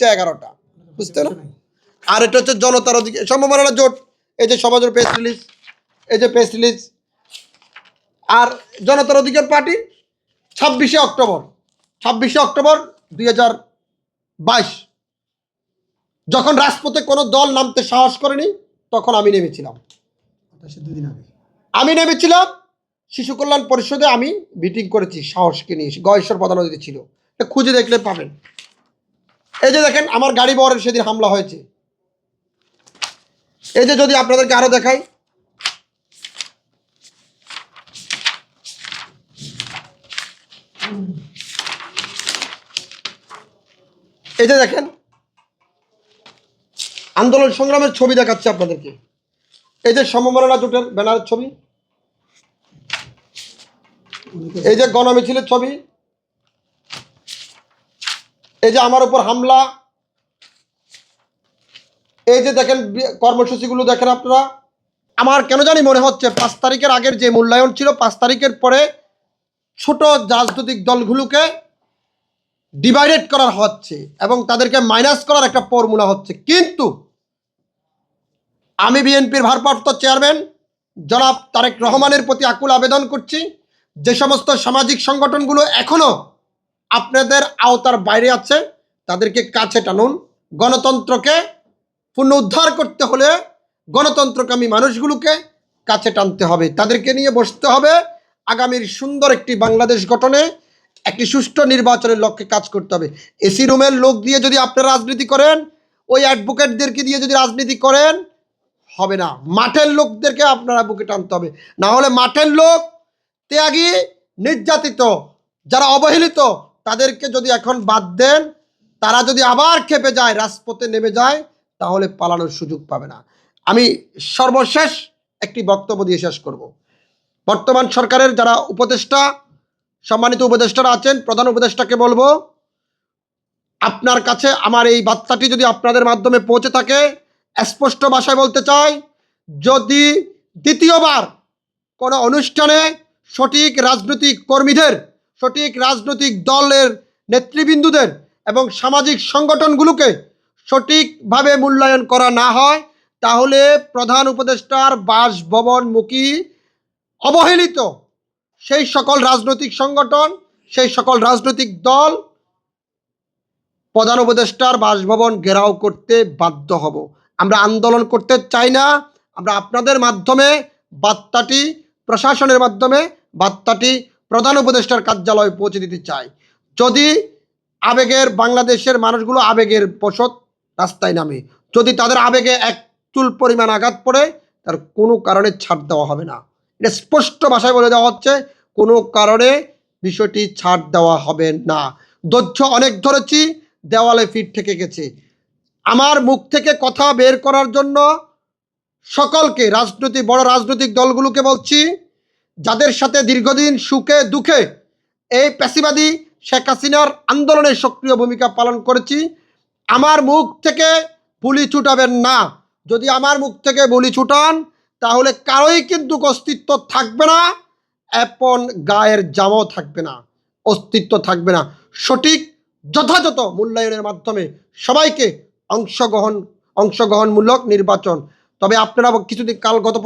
হচ্ছে এগারোটা, বুঝতে না আর এটা হচ্ছে জনতার অধিকার সম্ভাবনা জোট, এই যে সমাজের প্রেস রিলিজ এই যে প্রেস রিলিজ আর জনতার অধিকার পার্টি ছাব্বিশে অক্টোবর ছাব্বিশে অক্টোবর দুই হাজার বাইশ। যখন রাজপথে কোনো দল নামতে সাহস করেনি, তখন আমি নেমেছিলাম। আমি নেমেছিলাম শিশু কল্যাণ পরিষদে, আমি মিটিং করেছি, সাহসকে নিয়ে, গয়েশ্বর প্রধান অতিথি ছিল। খুঁজে দেখলে পাবেন। এই যে দেখেন, আমার গাড়ি বহরের সেদিন হামলা হয়েছে। এই যে যদি আপনাদেরকে আরও দেখাই। এই যে দেখেন, আন্দোলন সংগ্রামের ছবি দেখাচ্ছে আপনাদেরকে। এই যে সমমরণা জোটের ব্যানারের ছবি। এই যে গণমিছিলের ছবি। এই যে আমার উপর হামলা, এই যে দেখেন কর্মসূচিগুলো দেখেন আপনারা, আমার কেন জানি মনে হচ্ছে পাঁচ তারিখের আগের যে মূল্যায়ন ছিল, পাঁচ তারিখের পরে ছোট রাজনৈতিক দলগুলোকে ডিভাইডেড করা হচ্ছে এবং তাদেরকে মাইনাস করার একটা ফর্মুলা হচ্ছে। কিন্তু আমি বিএনপির ভারপ্রাপ্ত চেয়ারম্যান জনাব তারেক রহমানের প্রতি আকুল আবেদন করছি, যে সমস্ত সামাজিক সংগঠনগুলো এখনও আপনাদের আওতার বাইরে আছে, তাদেরকে কাছে টানুন। গণতন্ত্রকে পুনরুদ্ধার করতে হলে গণতন্ত্রকামী মানুষগুলোকে কাছে টানতে হবে। তাদেরকে নিয়ে বসতে হবে। আগামীর সুন্দর একটি বাংলাদেশ গঠনে একটি সুষ্ঠু নির্বাচনের লক্ষ্যে কাজ করতে হবে। এসি রুমের লোক দিয়ে যদি আপনারা রাজনীতি করেন, ওই অ্যাডভোকেটদেরকে দিয়ে যদি রাজনীতি করেন, হবে না। মাঠের লোকদেরকে আপনারা বুকে টানতে হবে। না হলে মাঠের লোক ত্যাগী, নির্যাতিত, যারা অবহেলিত তাদেরকে যদি এখন বাদ দেন, তারা যদি আবার খেপে যায়, রাজপথে নেমে যায়, তাহলে পালানোর সুযোগ পাবে না। আমি সর্বশেষ একটি বক্তব্য দিয়ে শেষ করব। বর্তমান সরকারের যারা উপদেষ্টা, সম্মানিত উপদেষ্টারা আছেন, প্রধান উপদেষ্টাকে বলব, আপনার কাছে আমার এই বার্তাটি যদি আপনাদের মাধ্যমে পৌঁছে থাকে, স্পষ্ট ভাষায় বলতে চাই, যদি দ্বিতীয়বার কোনো অনুষ্ঠানে সঠিক রাজনৈতিক কর্মীদের সঠিক রাজনৈতিক দলের নেতৃবৃন্দুদের এবং সামাজিক সংগঠনগুলোকে সঠিকভাবে মূল্যায়ন করা না হয়, তাহলে প্রধান উপদেষ্টার বাসভবনমুখী অবহেলিত সেই সকল রাজনৈতিক সংগঠন, সেই সকল রাজনৈতিক দল প্রধান উপদেষ্টার বাসভবন ঘেরাও করতে বাধ্য হব। আমরা আন্দোলন করতে চাই না। আমরা আপনাদের মাধ্যমে বার্তাটি, প্রশাসনের মাধ্যমে বার্তাটি প্রধান উপদেষ্টার কার্যালয়ে পৌঁছে দিতে চাই যদি আবেগের বাংলাদেশের মানুষগুলো আবেগের বসত রাস্তায় নামে, যদি তাদের আবেগে এক চুল পরিমাণ আঘাত পড়ে, তার কোনো কারণে ছাড় দেওয়া হবে না। এটা স্পষ্ট ভাষায় বলে দেওয়া হচ্ছে, কোনো কারণে বিষয়টি ছাড় দেওয়া হবে না। ধৈর্য অনেক ধরেছি, দেওয়ালে ফিট থেকে গেছে। আমার মুখ থেকে কথা বের করার জন্য সকলকে রাজনৈতিক বড় রাজনৈতিক দলগুলোকে বলছি যাদের সাথে দীর্ঘদিন সুখে, দুঃখে এই পেশিবাদী শেখ হাসিনার আন্দোলনে সক্রিয় ভূমিকা পালন করেছি, আমার মুখ থেকে বুলি ছুটাবেন না। যদি আমার মুখ থেকে বুলি ছুটান, তাহলে কারোই কিন্তু অস্তিত্ব থাকবে না এপন গায়ের জামাও থাকবে না, অস্তিত্ব থাকবে না। সঠিক, যথাযথ মূল্যায়নের মাধ্যমে সবাইকে অংশগ্রহণ, অংশগ্রহণমূলক নির্বাচন। তবে আপনারা কিছুদিন কাল গত